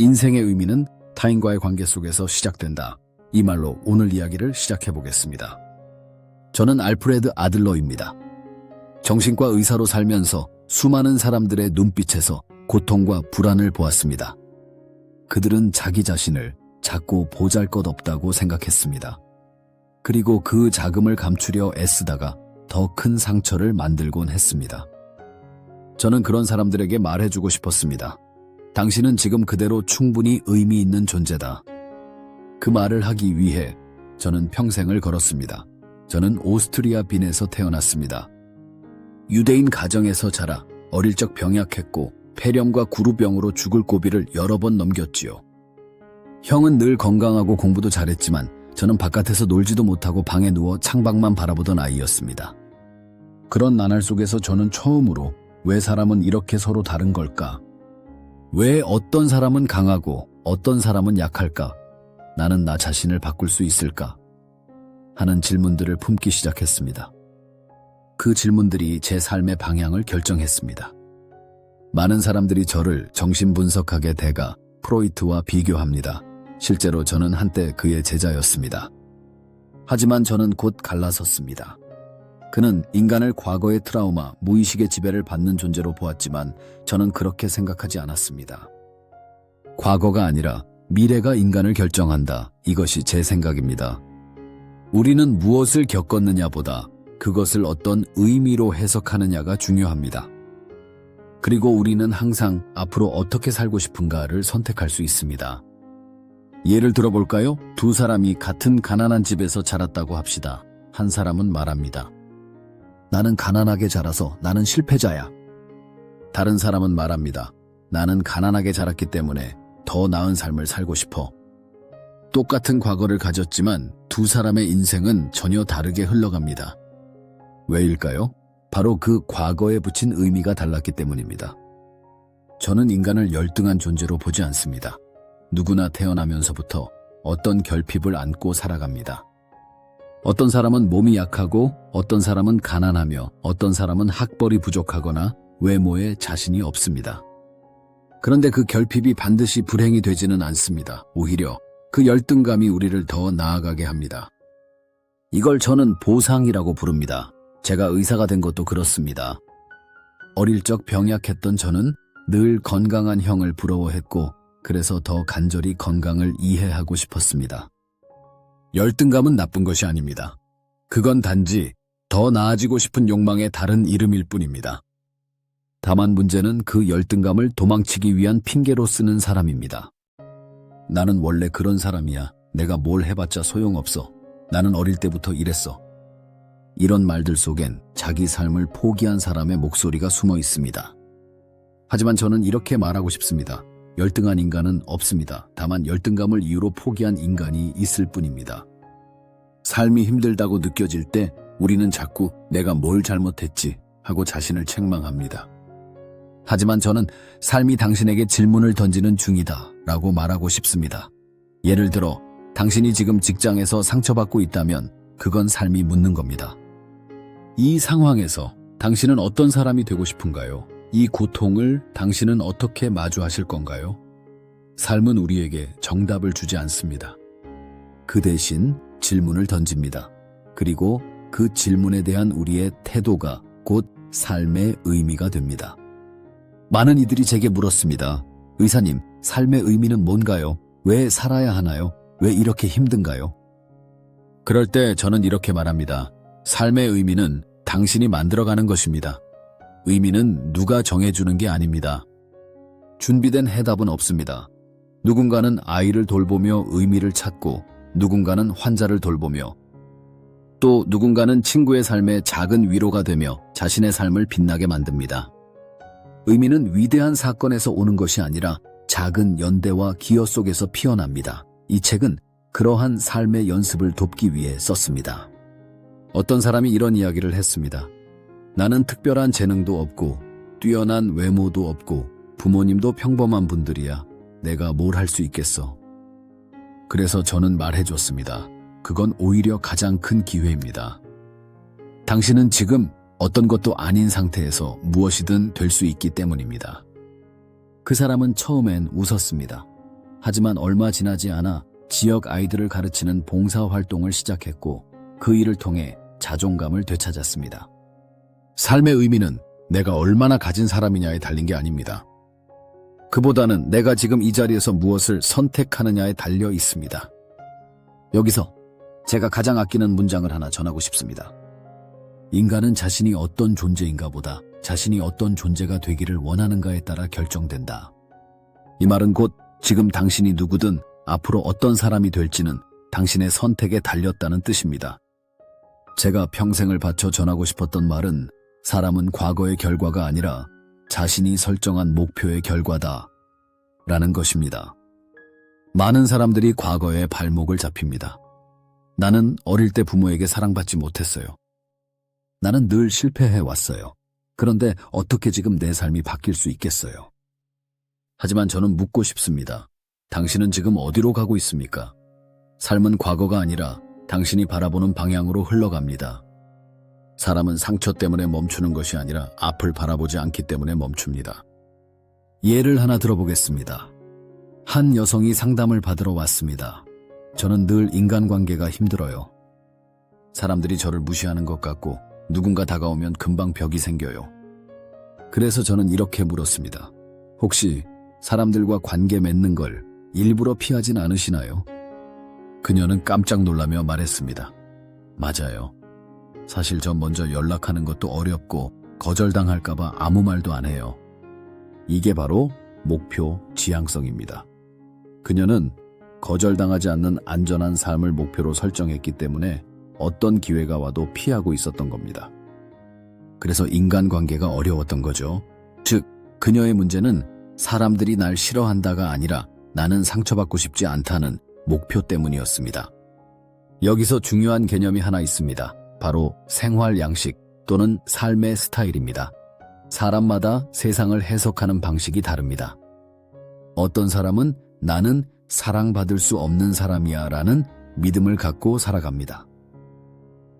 인생의 의미는 타인과의 관계 속에서 시작된다. 이 말로 오늘 이야기를 시작해 보겠습니다. 저는 알프레드 아들러입니다. 정신과 의사로 살면서 수많은 사람들의 눈빛에서 고통과 불안을 보았습니다. 그들은 자기 자신을 작고 보잘 것 없다고 생각했습니다. 그리고 그 자금을 감추려 애쓰다가 더 큰 상처를 만들곤 했습니다. 저는 그런 사람들에게 말해주고 싶었습니다. 당신은 지금 그대로 충분히 의미 있는 존재다. 그 말을 하기 위해 저는 평생을 걸었습니다. 저는 오스트리아 빈에서 태어났습니다. 유대인 가정에서 자라 어릴 적 병약했고 폐렴과 구루병으로 죽을 고비를 여러 번 넘겼지요. 형은 늘 건강하고 공부도 잘했지만 저는 바깥에서 놀지도 못하고 방에 누워 창밖만 바라보던 아이였습니다. 그런 나날 속에서 저는 처음으로 왜 사람은 이렇게 서로 다른 걸까? 왜 어떤 사람은 강하고 어떤 사람은 약할까? 나는 나 자신을 바꿀 수 있을까? 하는 질문들을 품기 시작했습니다. 그 질문들이 제 삶의 방향을 결정했습니다. 많은 사람들이 저를 정신분석학의 대가 프로이트와 비교합니다. 실제로 저는 한때 그의 제자였습니다. 하지만 저는 곧 갈라섰습니다. 그는 인간을 과거의 트라우마, 무의식의 지배를 받는 존재로 보았지만 저는 그렇게 생각하지 않았습니다. 과거가 아니라 미래가 인간을 결정한다. 이것이 제 생각입니다. 우리는 무엇을 겪었느냐보다 그것을 어떤 의미로 해석하느냐가 중요합니다. 그리고 우리는 항상 앞으로 어떻게 살고 싶은가를 선택할 수 있습니다. 예를 들어볼까요? 두 사람이 같은 가난한 집에서 자랐다고 합시다. 한 사람은 말합니다. 나는 가난하게 자라서 나는 실패자야. 다른 사람은 말합니다. 나는 가난하게 자랐기 때문에 더 나은 삶을 살고 싶어. 똑같은 과거를 가졌지만 두 사람의 인생은 전혀 다르게 흘러갑니다. 왜일까요? 바로 그 과거에 붙인 의미가 달랐기 때문입니다. 저는 인간을 열등한 존재로 보지 않습니다. 누구나 태어나면서부터 어떤 결핍을 안고 살아갑니다. 어떤 사람은 몸이 약하고 어떤 사람은 가난하며 어떤 사람은 학벌이 부족하거나 외모에 자신이 없습니다. 그런데 그 결핍이 반드시 불행이 되지는 않습니다. 오히려 그 열등감이 우리를 더 나아가게 합니다. 이걸 저는 보상이라고 부릅니다. 제가 의사가 된 것도 그렇습니다. 어릴 적 병약했던 저는 늘 건강한 형을 부러워했고 그래서 더 간절히 건강을 이해하고 싶었습니다. 열등감은 나쁜 것이 아닙니다. 그건 단지 더 나아지고 싶은 욕망의 다른 이름일 뿐입니다. 다만 문제는 그 열등감을 도망치기 위한 핑계로 쓰는 사람입니다. 나는 원래 그런 사람이야. 내가 뭘 해봤자 소용없어. 나는 어릴 때부터 이랬어. 이런 말들 속엔 자기 삶을 포기한 사람의 목소리가 숨어 있습니다. 하지만 저는 이렇게 말하고 싶습니다. 열등한 인간은 없습니다. 다만 열등감을 이유로 포기한 인간이 있을 뿐입니다. 삶이 힘들다고 느껴질 때 우리는 자꾸 내가 뭘 잘못했지 하고 자신을 책망합니다. 하지만 저는 삶이 당신에게 질문을 던지는 중이다 라고 말하고 싶습니다. 예를 들어 당신이 지금 직장에서 상처받고 있다면 그건 삶이 묻는 겁니다. 이 상황에서 당신은 어떤 사람이 되고 싶은가요? 이 고통을 당신은 어떻게 마주하실 건가요? 삶은 우리에게 정답을 주지 않습니다. 그 대신 질문을 던집니다. 그리고 그 질문에 대한 우리의 태도가 곧 삶의 의미가 됩니다. 많은 이들이 제게 물었습니다. 의사님, 삶의 의미는 뭔가요? 왜 살아야 하나요? 왜 이렇게 힘든가요? 그럴 때 저는 이렇게 말합니다. 삶의 의미는 당신이 만들어가는 것입니다. 의미는 누가 정해주는 게 아닙니다. 준비된 해답은 없습니다. 누군가는 아이를 돌보며 의미를 찾고 누군가는 환자를 돌보며 또 누군가는 친구의 삶에 작은 위로가 되며 자신의 삶을 빛나게 만듭니다. 의미는 위대한 사건에서 오는 것이 아니라 작은 연대와 기여 속에서 피어납니다. 이 책은 그러한 삶의 연습을 돕기 위해 썼습니다. 어떤 사람이 이런 이야기를 했습니다. 나는 특별한 재능도 없고 뛰어난 외모도 없고 부모님도 평범한 분들이야. 내가 뭘 할 수 있겠어. 그래서 저는 말해줬습니다. 그건 오히려 가장 큰 기회입니다. 당신은 지금 어떤 것도 아닌 상태에서 무엇이든 될 수 있기 때문입니다. 그 사람은 처음엔 웃었습니다. 하지만 얼마 지나지 않아 지역 아이들을 가르치는 봉사 활동을 시작했고 그 일을 통해 자존감을 되찾았습니다. 삶의 의미는 내가 얼마나 가진 사람이냐에 달린 게 아닙니다. 그보다는 내가 지금 이 자리에서 무엇을 선택하느냐에 달려 있습니다. 여기서 제가 가장 아끼는 문장을 하나 전하고 싶습니다. 인간은 자신이 어떤 존재인가 보다 자신이 어떤 존재가 되기를 원하는가에 따라 결정된다. 이 말은 곧 지금 당신이 누구든 앞으로 어떤 사람이 될지는 당신의 선택에 달렸다는 뜻입니다. 제가 평생을 바쳐 전하고 싶었던 말은 사람은 과거의 결과가 아니라 자신이 설정한 목표의 결과다. 라는 것입니다. 많은 사람들이 과거에 발목을 잡힙니다. 나는 어릴 때 부모에게 사랑받지 못했어요. 나는 늘 실패해 왔어요. 그런데 어떻게 지금 내 삶이 바뀔 수 있겠어요? 하지만 저는 묻고 싶습니다. 당신은 지금 어디로 가고 있습니까? 삶은 과거가 아니라 당신이 바라보는 방향으로 흘러갑니다. 사람은 상처 때문에 멈추는 것이 아니라 앞을 바라보지 않기 때문에 멈춥니다. 예를 하나 들어보겠습니다. 한 여성이 상담을 받으러 왔습니다. 저는 늘 인간관계가 힘들어요. 사람들이 저를 무시하는 것 같고 누군가 다가오면 금방 벽이 생겨요. 그래서 저는 이렇게 물었습니다. 혹시 사람들과 관계 맺는 걸 일부러 피하진 않으시나요? 그녀는 깜짝 놀라며 말했습니다. 맞아요. 사실 저 먼저 연락하는 것도 어렵고 거절당할까봐 아무 말도 안 해요. 이게 바로 목표 지향성입니다. 그녀는 거절당하지 않는 안전한 삶을 목표로 설정했기 때문에 어떤 기회가 와도 피하고 있었던 겁니다. 그래서 인간관계가 어려웠던 거죠. 즉, 그녀의 문제는 사람들이 날 싫어한다가 아니라 나는 상처받고 싶지 않다는 목표 때문이었습니다. 여기서 중요한 개념이 하나 있습니다. 바로 생활 양식 또는 삶의 스타일입니다. 사람마다 세상을 해석하는 방식이 다릅니다. 어떤 사람은 나는 사랑받을 수 없는 사람이야 라는 믿음을 갖고 살아갑니다.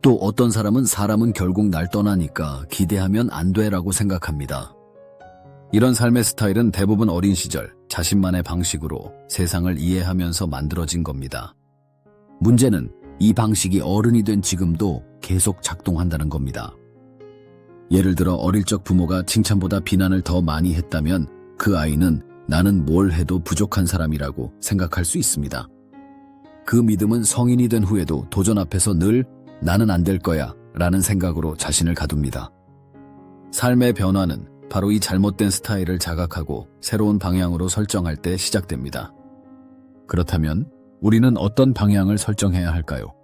또 어떤 사람은 사람은 결국 날 떠나니까 기대하면 안 돼 라고 생각합니다. 이런 삶의 스타일은 대부분 어린 시절 자신만의 방식으로 세상을 이해하면서 만들어진 겁니다. 문제는 이 방식이 어른이 된 지금도 계속 작동한다는 겁니다. 예를 들어 어릴 적 부모가 칭찬보다 비난을 더 많이 했다면 그 아이는 나는 뭘 해도 부족한 사람이라고 생각할 수 있습니다. 그 믿음은 성인이 된 후에도 도전 앞에서 늘 나는 안 될 거야 라는 생각으로 자신을 가둡니다. 삶의 변화는 바로 이 잘못된 스타일을 자각하고 새로운 방향으로 설정할 때 시작됩니다. 그렇다면 우리는 어떤 방향을 설정해야 할까요?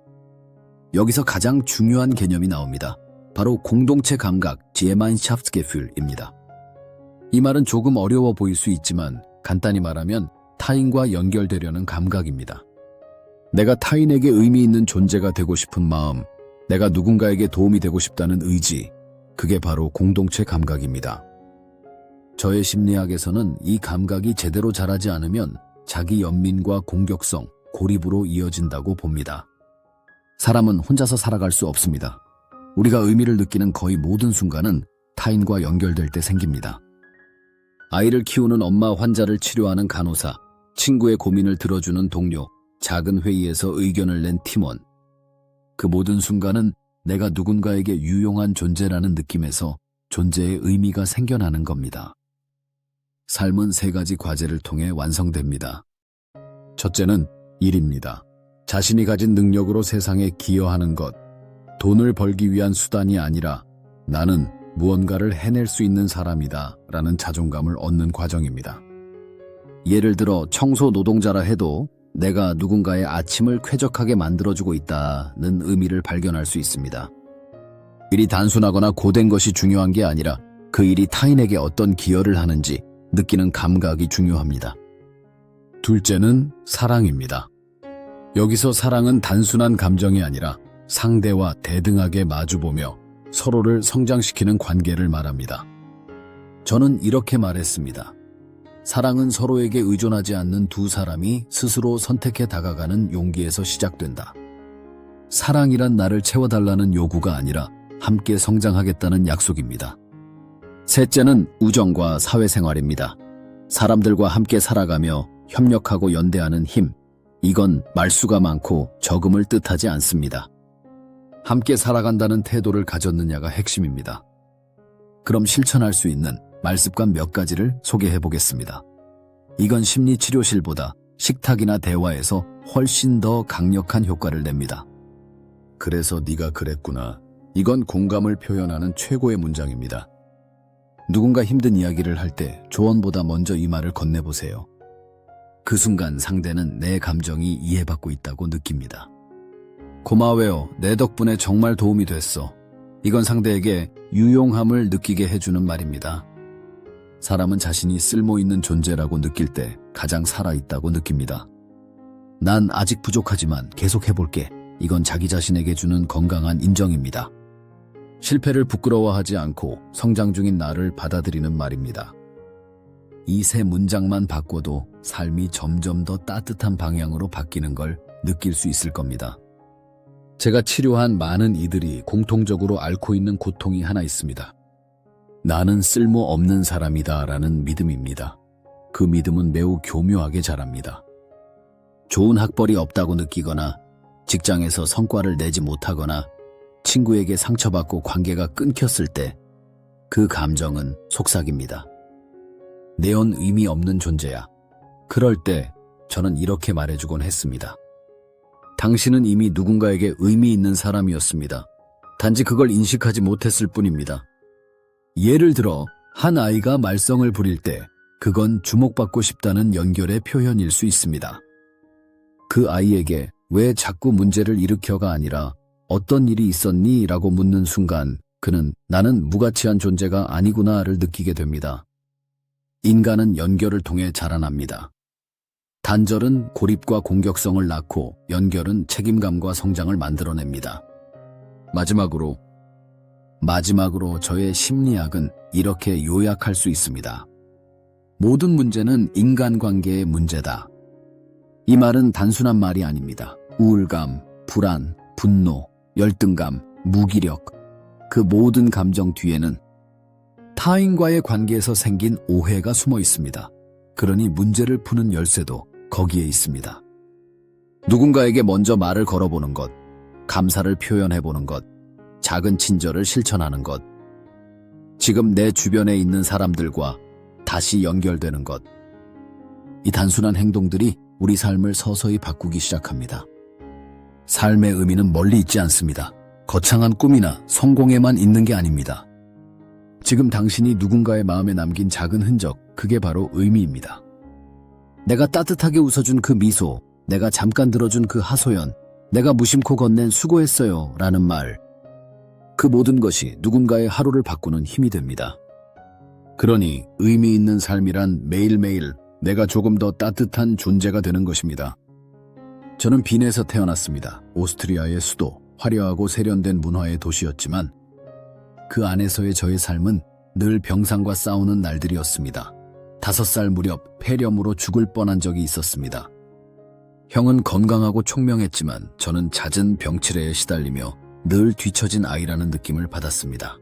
여기서 가장 중요한 개념이 나옵니다. 바로 공동체 감각, 제만샤프트게필입니다. 이 말은 조금 어려워 보일 수 있지만 간단히 말하면 타인과 연결되려는 감각입니다. 내가 타인에게 의미 있는 존재가 되고 싶은 마음, 내가 누군가에게 도움이 되고 싶다는 의지, 그게 바로 공동체 감각입니다. 저의 심리학에서는 이 감각이 제대로 자라지 않으면 자기 연민과 공격성, 고립으로 이어진다고 봅니다. 사람은 혼자서 살아갈 수 없습니다. 우리가 의미를 느끼는 거의 모든 순간은 타인과 연결될 때 생깁니다. 아이를 키우는 엄마 환자를 치료하는 간호사, 친구의 고민을 들어주는 동료, 작은 회의에서 의견을 낸 팀원. 그 모든 순간은 내가 누군가에게 유용한 존재라는 느낌에서 존재의 의미가 생겨나는 겁니다. 삶은 세 가지 과제를 통해 완성됩니다. 첫째는 일입니다. 자신이 가진 능력으로 세상에 기여하는 것. 돈을 벌기 위한 수단이 아니라 나는 무언가를 해낼 수 있는 사람이다 라는 자존감을 얻는 과정입니다. 예를 들어 청소 노동자라 해도 내가 누군가의 아침을 쾌적하게 만들어주고 있다는 의미를 발견할 수 있습니다. 일이 단순하거나 고된 것이 중요한 게 아니라 그 일이 타인에게 어떤 기여를 하는지 느끼는 감각이 중요합니다. 둘째는 사랑입니다. 여기서 사랑은 단순한 감정이 아니라 상대와 대등하게 마주보며 서로를 성장시키는 관계를 말합니다. 저는 이렇게 말했습니다. 사랑은 서로에게 의존하지 않는 두 사람이 스스로 선택해 다가가는 용기에서 시작된다. 사랑이란 나를 채워달라는 요구가 아니라 함께 성장하겠다는 약속입니다. 셋째는 우정과 사회생활입니다. 사람들과 함께 살아가며 협력하고 연대하는 힘. 이건 말수가 많고 적음을 뜻하지 않습니다. 함께 살아간다는 태도를 가졌느냐가 핵심입니다. 그럼 실천할 수 있는 말습관 몇 가지를 소개해 보겠습니다. 이건 심리치료실보다 식탁이나 대화에서 훨씬 더 강력한 효과를 냅니다. 그래서 네가 그랬구나. 이건 공감을 표현하는 최고의 문장입니다. 누군가 힘든 이야기를 할 때 조언보다 먼저 이 말을 건네보세요. 그 순간 상대는 내 감정이 이해받고 있다고 느낍니다. 고마워요. 내 덕분에 정말 도움이 됐어. 이건 상대에게 유용함을 느끼게 해주는 말입니다. 사람은 자신이 쓸모 있는 존재라고 느낄 때 가장 살아있다고 느낍니다. 난 아직 부족하지만 계속 해볼게. 이건 자기 자신에게 주는 건강한 인정입니다. 실패를 부끄러워하지 않고 성장 중인 나를 받아들이는 말입니다. 이 세 문장만 바꿔도 삶이 점점 더 따뜻한 방향으로 바뀌는 걸 느낄 수 있을 겁니다. 제가 치료한 많은 이들이 공통적으로 앓고 있는 고통이 하나 있습니다. 나는 쓸모없는 사람이다 라는 믿음입니다. 그 믿음은 매우 교묘하게 자랍니다. 좋은 학벌이 없다고 느끼거나 직장에서 성과를 내지 못하거나 친구에게 상처받고 관계가 끊겼을 때 그 감정은 속삭입니다. 내온 의미 없는 존재야. 그럴 때 저는 이렇게 말해주곤 했습니다. 당신은 이미 누군가에게 의미 있는 사람이었습니다. 단지 그걸 인식하지 못했을 뿐입니다. 예를 들어, 한 아이가 말썽을 부릴 때 그건 주목받고 싶다는 연결의 표현일 수 있습니다. 그 아이에게 왜 자꾸 문제를 일으켜가 아니라 어떤 일이 있었니? 라고 묻는 순간 그는 나는 무가치한 존재가 아니구나를 느끼게 됩니다. 인간은 연결을 통해 자라납니다. 단절은 고립과 공격성을 낳고 연결은 책임감과 성장을 만들어냅니다. 마지막으로, 마지막으로 저의 심리학은 이렇게 요약할 수 있습니다. 모든 문제는 인간관계의 문제다. 이 말은 단순한 말이 아닙니다. 우울감, 불안, 분노, 열등감, 무기력, 그 모든 감정 뒤에는 타인과의 관계에서 생긴 오해가 숨어 있습니다. 그러니 문제를 푸는 열쇠도 거기에 있습니다. 누군가에게 먼저 말을 걸어보는 것, 감사를 표현해보는 것, 작은 친절을 실천하는 것, 지금 내 주변에 있는 사람들과 다시 연결되는 것. 이 단순한 행동들이 우리 삶을 서서히 바꾸기 시작합니다. 삶의 의미는 멀리 있지 않습니다. 거창한 꿈이나 성공에만 있는 게 아닙니다. 지금 당신이 누군가의 마음에 남긴 작은 흔적, 그게 바로 의미입니다. 내가 따뜻하게 웃어준 그 미소, 내가 잠깐 들어준 그 하소연, 내가 무심코 건넨 수고했어요 라는 말. 그 모든 것이 누군가의 하루를 바꾸는 힘이 됩니다. 그러니 의미 있는 삶이란 매일매일 내가 조금 더 따뜻한 존재가 되는 것입니다. 저는 빈에서 태어났습니다. 오스트리아의 수도, 화려하고 세련된 문화의 도시였지만 그 안에서의 저의 삶은 늘 병상과 싸우는 날들이었습니다. 다섯 살 무렵 폐렴으로 죽을 뻔한 적이 있었습니다. 형은 건강하고 총명했지만 저는 잦은 병치레에 시달리며 늘 뒤처진 아이라는 느낌을 받았습니다.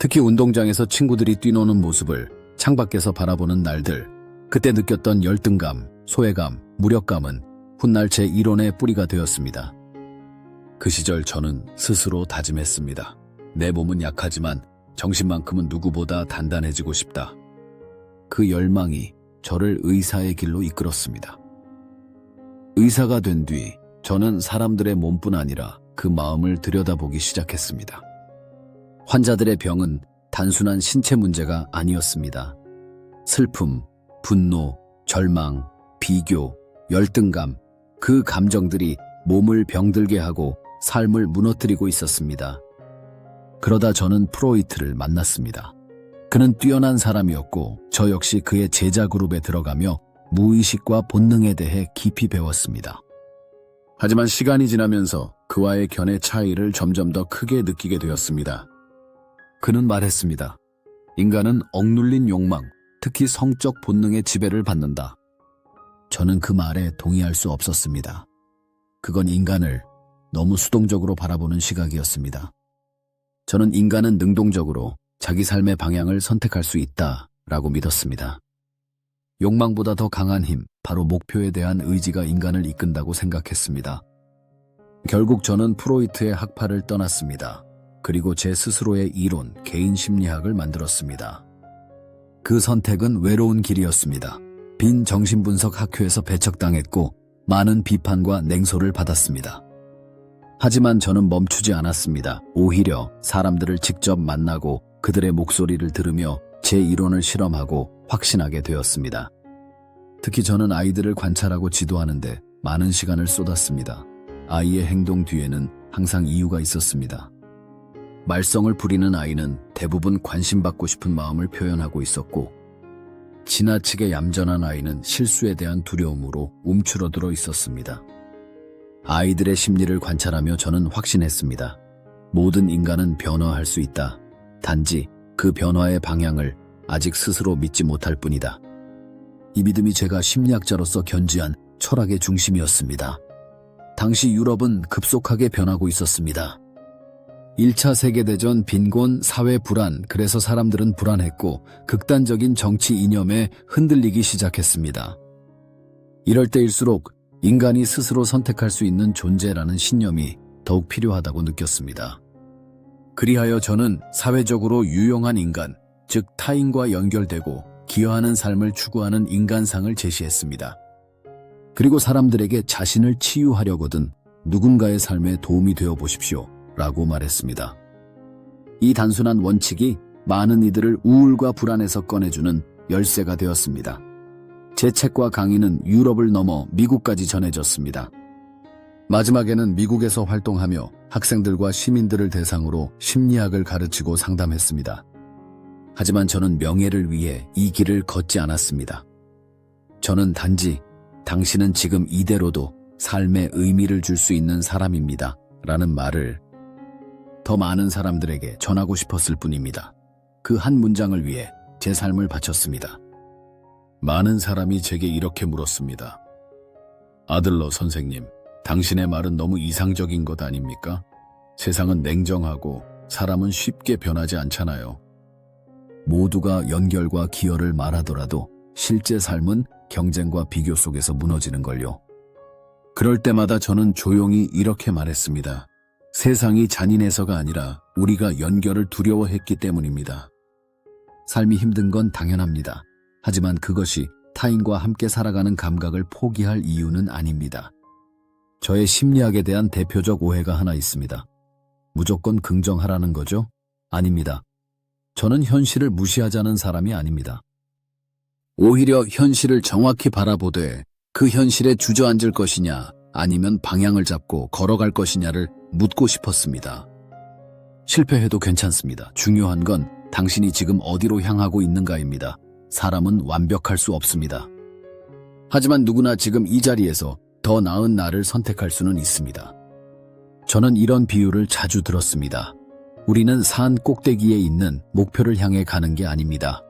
특히 운동장에서 친구들이 뛰노는 모습을 창밖에서 바라보는 날들, 그때 느꼈던 열등감, 소외감, 무력감은 훗날 제 이론의 뿌리가 되었습니다. 그 시절 저는 스스로 다짐했습니다. 내 몸은 약하지만 정신만큼은 누구보다 단단해지고 싶다. 그 열망이 저를 의사의 길로 이끌었습니다. 의사가 된 뒤 저는 사람들의 몸뿐 아니라 그 마음을 들여다보기 시작했습니다. 환자들의 병은 단순한 신체 문제가 아니었습니다. 슬픔, 분노, 절망, 비교, 열등감, 그 감정들이 몸을 병들게 하고 삶을 무너뜨리고 있었습니다. 그러다 저는 프로이트를 만났습니다. 그는 뛰어난 사람이었고 저 역시 그의 제자 그룹에 들어가며 무의식과 본능에 대해 깊이 배웠습니다. 하지만 시간이 지나면서 그와의 견해 차이를 점점 더 크게 느끼게 되었습니다. 그는 말했습니다. 인간은 억눌린 욕망, 특히 성적 본능의 지배를 받는다. 저는 그 말에 동의할 수 없었습니다. 그건 인간을 너무 수동적으로 바라보는 시각이었습니다. 저는 인간은 능동적으로 자기 삶의 방향을 선택할 수 있다 라고 믿었습니다. 욕망보다 더 강한 힘, 바로 목표에 대한 의지가 인간을 이끈다고 생각했습니다. 결국 저는 프로이트의 학파를 떠났습니다. 그리고 제 스스로의 이론, 개인 심리학을 만들었습니다. 그 선택은 외로운 길이었습니다. 빈 정신분석 학교에서 배척당했고 많은 비판과 냉소를 받았습니다. 하지만 저는 멈추지 않았습니다. 오히려 사람들을 직접 만나고 그들의 목소리를 들으며 제 이론을 실험하고 확신하게 되었습니다. 특히 저는 아이들을 관찰하고 지도하는데 많은 시간을 쏟았습니다. 아이의 행동 뒤에는 항상 이유가 있었습니다. 말썽을 부리는 아이는 대부분 관심받고 싶은 마음을 표현하고 있었고, 지나치게 얌전한 아이는 실수에 대한 두려움으로 움츠러들어 있었습니다. 아이들의 심리를 관찰하며 저는 확신했습니다. 모든 인간은 변화할 수 있다. 단지 그 변화의 방향을 아직 스스로 믿지 못할 뿐이다. 이 믿음이 제가 심리학자로서 견지한 철학의 중심이었습니다. 당시 유럽은 급속하게 변하고 있었습니다. 1차 세계대전 빈곤, 사회 불안, 그래서 사람들은 불안했고 극단적인 정치 이념에 흔들리기 시작했습니다. 이럴 때일수록 인간이 스스로 선택할 수 있는 존재라는 신념이 더욱 필요하다고 느꼈습니다. 그리하여 저는 사회적으로 유용한 인간, 즉 타인과 연결되고 기여하는 삶을 추구하는 인간상을 제시했습니다. 그리고 사람들에게 자신을 치유하려거든 누군가의 삶에 도움이 되어 보십시오. 라고 말했습니다. 이 단순한 원칙이 많은 이들을 우울과 불안에서 꺼내주는 열쇠가 되었습니다. 제 책과 강의는 유럽을 넘어 미국까지 전해졌습니다. 마지막에는 미국에서 활동하며 학생들과 시민들을 대상으로 심리학을 가르치고 상담했습니다. 하지만 저는 명예를 위해 이 길을 걷지 않았습니다. 저는 단지 당신은 지금 이대로도 삶에 의미를 줄 수 있는 사람입니다. 라는 말을 더 많은 사람들에게 전하고 싶었을 뿐입니다. 그 한 문장을 위해 제 삶을 바쳤습니다. 많은 사람이 제게 이렇게 물었습니다. 아들러 선생님, 당신의 말은 너무 이상적인 것 아닙니까? 세상은 냉정하고 사람은 쉽게 변하지 않잖아요. 모두가 연결과 기여를 말하더라도 실제 삶은 경쟁과 비교 속에서 무너지는 걸요. 그럴 때마다 저는 조용히 이렇게 말했습니다. 세상이 잔인해서가 아니라 우리가 연결을 두려워했기 때문입니다. 삶이 힘든 건 당연합니다. 하지만 그것이 타인과 함께 살아가는 감각을 포기할 이유는 아닙니다. 저의 심리학에 대한 대표적 오해가 하나 있습니다. 무조건 긍정하라는 거죠? 아닙니다. 저는 현실을 무시하자는 사람이 아닙니다. 오히려 현실을 정확히 바라보되 그 현실에 주저앉을 것이냐 아니면 방향을 잡고 걸어갈 것이냐를 묻고 싶었습니다. 실패해도 괜찮습니다. 중요한 건 당신이 지금 어디로 향하고 있는가입니다. 사람은 완벽할 수 없습니다. 하지만 누구나 지금 이 자리에서 더 나은 나를 선택할 수는 있습니다. 저는 이런 비유를 자주 들었습니다. 우리는 산 꼭대기에 있는 목표를 향해 가는 게 아닙니다.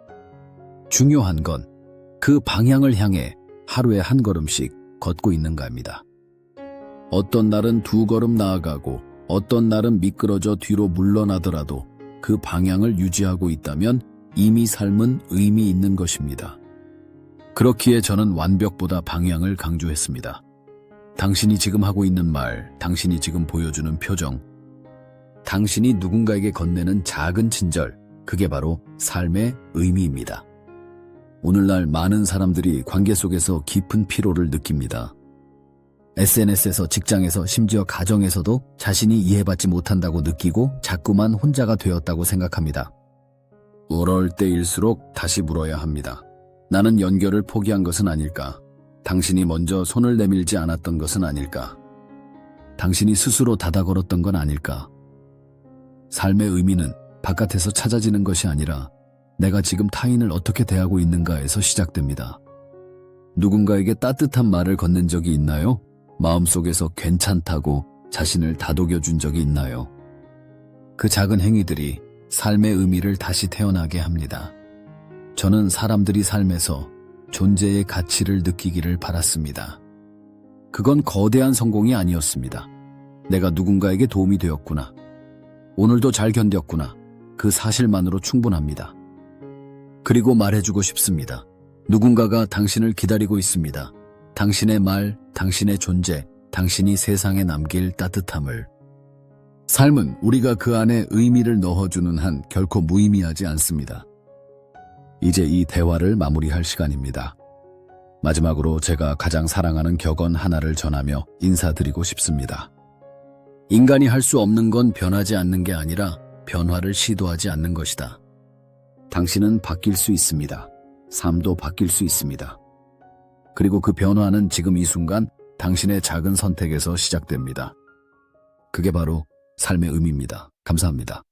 중요한 건 그 방향을 향해 하루에 한 걸음씩 걷고 있는가입니다. 어떤 날은 두 걸음 나아가고 어떤 날은 미끄러져 뒤로 물러나더라도 그 방향을 유지하고 있다면 이미 삶은 의미 있는 것입니다. 그렇기에 저는 완벽보다 방향을 강조했습니다. 당신이 지금 하고 있는 말, 당신이 지금 보여주는 표정, 당신이 누군가에게 건네는 작은 친절, 그게 바로 삶의 의미입니다. 오늘날 많은 사람들이 관계 속에서 깊은 피로를 느낍니다. SNS에서 직장에서 심지어 가정에서도 자신이 이해받지 못한다고 느끼고 자꾸만 혼자가 되었다고 생각합니다. 울을 때일수록 다시 물어야 합니다. 나는 연결을 포기한 것은 아닐까? 당신이 먼저 손을 내밀지 않았던 것은 아닐까? 당신이 스스로 닫아 걸었던 건 아닐까? 삶의 의미는 바깥에서 찾아지는 것이 아니라 내가 지금 타인을 어떻게 대하고 있는가에서 시작됩니다. 누군가에게 따뜻한 말을 건넨 적이 있나요? 마음속에서 괜찮다고 자신을 다독여 준 적이 있나요? 그 작은 행위들이 삶의 의미를 다시 태어나게 합니다. 저는 사람들이 삶에서 존재의 가치를 느끼기를 바랐습니다. 그건 거대한 성공이 아니었습니다. 내가 누군가에게 도움이 되었구나. 오늘도 잘 견뎠구나. 그 사실만으로 충분합니다. 그리고 말해주고 싶습니다. 누군가가 당신을 기다리고 있습니다. 당신의 말, 당신의 존재, 당신이 세상에 남길 따뜻함을. 삶은 우리가 그 안에 의미를 넣어주는 한 결코 무의미하지 않습니다. 이제 이 대화를 마무리할 시간입니다. 마지막으로 제가 가장 사랑하는 격언 하나를 전하며 인사드리고 싶습니다. 인간이 할 수 없는 건 변하지 않는 게 아니라 변화를 시도하지 않는 것이다. 당신은 바뀔 수 있습니다. 삶도 바뀔 수 있습니다. 그리고 그 변화는 지금 이 순간 당신의 작은 선택에서 시작됩니다. 그게 바로 삶의 의미입니다. 감사합니다.